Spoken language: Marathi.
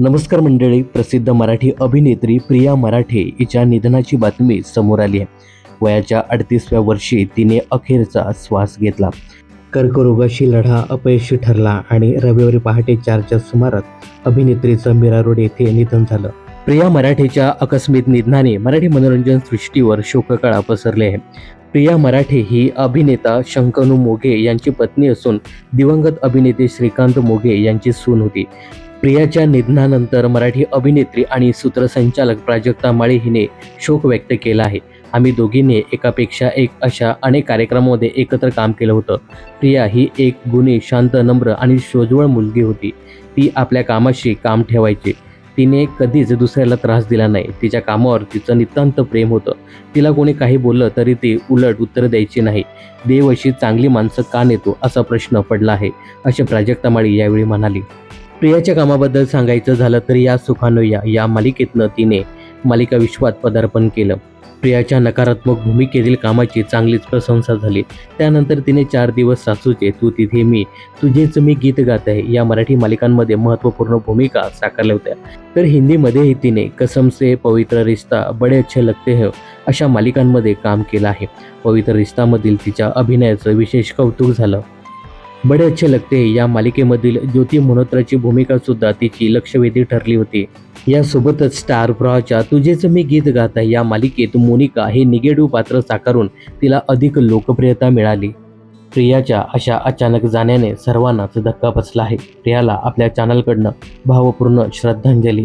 नमस्कार मंडळी प्रसिद्ध मराठी अभिनेत्री प्रिया मराठे हिच्या निधनाची बातमी समोर आली आहे. वयाच्या अडतीसव्या वर्षी तिने अखेरचा श्वास घेतला. कर्करोगाशी लढा अपयशी ठरला आणि रविवारी पहाटे चारच्या सुमारात अभिनेत्रीचं मीरा रोड येथे निधन झालं. प्रिया मराठेच्या आकस्मिक निधनाने मराठी मनोरंजन सृष्टीवर शोककळा पसरले आहे. प्रिया मराठे ही अभिनेता शंकनू मोघे यांची पत्नी असून दिवंगत अभिनेते श्रीकांत मोघे यांची सून होती. प्रियाच्या निधनानंतर मराठी अभिनेत्री आणि सूत्रसंचालक प्राजक्ता माळी हिने शोक व्यक्त केला आहे. आम्ही दोघींनी एकापेक्षा एक अशा अनेक कार्यक्रमामध्ये एकत्र काम केलं होतं. प्रिया ही एक गुणी शांत नम्र आणि शोजवळ मुलगी होती. ती आपल्या कामाशी काम ठेवायची. तिने कधीच दुसऱ्याला त्रास दिला नाही. तिच्या कामावर तिचं नितांत प्रेम होतं. तिला कोणी काही बोललं तरी ती उलट उत्तर द्यायची नाही. देव अशी चांगली माणसं का नेतो असा प्रश्न पडला आहे असे प्राजक्ता माळी यावेळी म्हणाली. प्रियाच्या कामाबद्दल सांगायचं झालं तर या सुखानुया या मालिकेतनं तिने मालिका विश्वात पदार्पण केलं. प्रियाच्या नकारात्मक भूमिकेतील कामाची चांगलीच प्रशंसा झाली. त्यानंतर तिने चार दिवस सासूचे तू तिथे मी तुझेच मी गीत गात आहे. या मराठी मालिकांमध्ये महत्त्वपूर्ण भूमिका साकारल्या होत्या. तर हिंदीमध्येही तिने कसम से पवित्र रिश्ता बडे अच्छे लगते हैं अशा मालिकांमध्ये काम केलं आहे. पवित्र रिश्तामधील तिच्या अभिनयाचं विशेष कौतुक झालं. बडे अच्छे लगते. या मालिकेमधील ज्योती मल्होत्राची भूमिका सुद्धा तिची लक्षवेधी ठरली होती. यासोबतच स्टार प्रवाहाच्या तुझेच मी गीत गात आहे. या मालिकेत मोनिका हे निगेटिव्ह पात्र साकारून तिला अधिक लोकप्रियता मिळाली. प्रियाच्या अशा अचानक जाण्याने सर्वांनाच धक्का बसला आहे. प्रियाला आपल्या चॅनलकडनं भावपूर्ण श्रद्धांजली.